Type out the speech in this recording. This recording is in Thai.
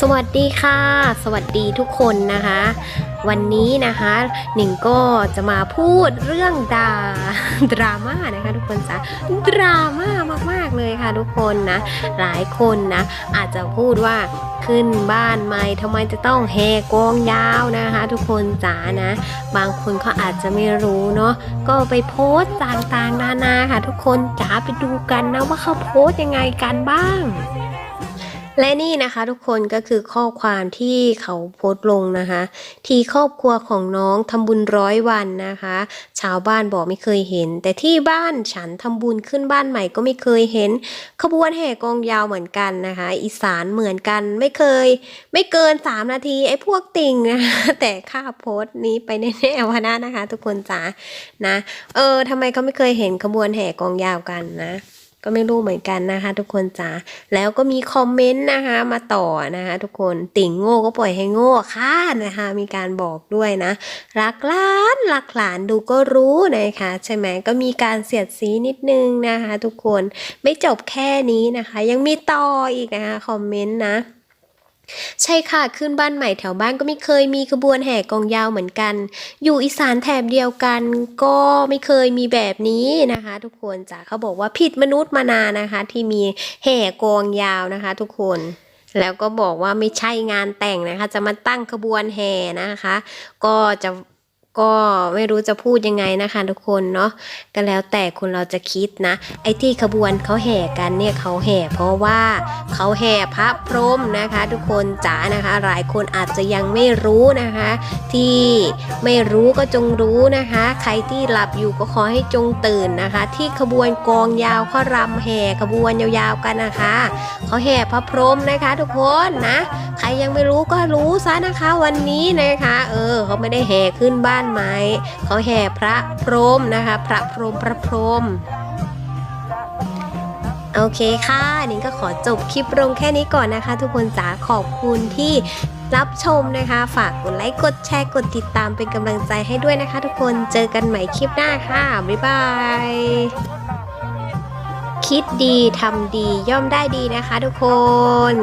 สวัสดีค่ะ สวัสดีทุกคนนะคะ วันนี้นะคะหนิงก็จะมาพูดเรื่องดาดราม่านะคะ ทุกคนจ้ะดราม่ามากๆเลยค่ะ ทุกคนนะหลายคนนะอาจจะพูดว่าขึ้นบ้านใหม่ทำไมจะต้องแหกกองยาวนะคะ ทุกคนจ๋านะ บางคนเขาอาจจะไม่รู้เนาะก็ไปโพสต์ต่างๆนานาค่ะ ทุกคนจ๋าไปดูกันนะว่าเขาโพสต์ยังไงกันบ้าง และนี่นะคะทุกคนก็คือข้อความที่เขาโพสต์ลงนะคะ ที่ครอบครัวของน้องทำบุญร้อยวันนะคะ ชาวบ้านบอกไม่เคยเห็น แต่ที่บ้านฉันทำบุญขึ้นบ้านใหม่ก็ไม่เคยเห็น ขบวนแห่กองยาวเหมือนกันนะคะ อีสานเหมือนกันไม่เคย ไม่เกิน 3 นาทีไอ้พวกติ่งนะะแต่ค่าโพสต์นี้ไปแน่ๆวันนันะคะ ทุกคนจ๋านะ เออทำไมเขาไม่เคยเห็นขบวนแห่กองยาวกันนะ ก็ไม่รู้เหมือนกันนะคะ ทุกคนจ๋าแล้วก็มีคอมเมนต์นะคะ มาต่อนะคะ ทุกคนติ่งโง่ก็ปล่อยให้โง่ค่ะนะคะ มีการบอกด้วยนะ รักหลานรักหลานดูก็รู้นะคะ ใช่ไหมก็มีการเสียดสีนิดนึงนะคะ ทุกคนไม่จบแค่นี้นะคะ ยังมีต่ออีกนะคะคอมเมนต์นะ ใช่ค่ะขึ้นบ้านใหม่แถวบ้านก็ไม่เคยมีขบวนแห่กองยาวเหมือนกัน อยู่อีสานแถบเดียวกันก็ไม่เคยมีแบบนี้นะคะ ทุกคนจ้ะเขาบอกว่าผิดมนุษย์มานานนะคะ ที่มีแห่กองยาวนะคะ ทุกคนแล้วก็บอกว่าไม่ใช่งานแต่งนะคะ จะมาตั้งขบวนแห่นะคะ ก็จะ ก็ไม่รู้จะพูดยังไงนะคะทุกคนเนาะก็แล้วแต่คนเราจะคิดนะ ไอ้ที่ขบวนเขาแห่กันเนี่ยเขาแห่เพราะว่าเขาแห่พระพรหมนะคะ ทุกคนจ๋านะคะ หลายคนอาจจะยังไม่รู้นะคะ ที่ไม่รู้ก็จงรู้นะคะ ใครที่หลับอยู่ก็ขอให้จงตื่นนะคะ ที่ขบวนกองยาวเขารำแห่ขบวนยาวๆกันนะคะเขาแห่พระพรหมนะคะ ทุกคนนะ ใครยังไม่รู้ก็รู้ซะนะคะวันนี้นะคะ เออเขาไม่ได้แห่ขึ้นบ้านไม้เขาแห่พระพรหมนะคะ พระพรหมพระพรหมโอเคค่ะนิ้งก็ขอจบคลิปลงแค่นี้ก่อนนะคะ ทุกคนจ๋าขอบคุณที่รับชมนะคะ ฝากกดไลค์กดแชร์กดติดตามเป็นกำลังใจให้ด้วยนะคะ ทุกคนเจอกันใหม่คลิปหน้าค่ะ บ๊ายบาย คิดดีทำดีย่อมได้ดีนะคะ ทุกคน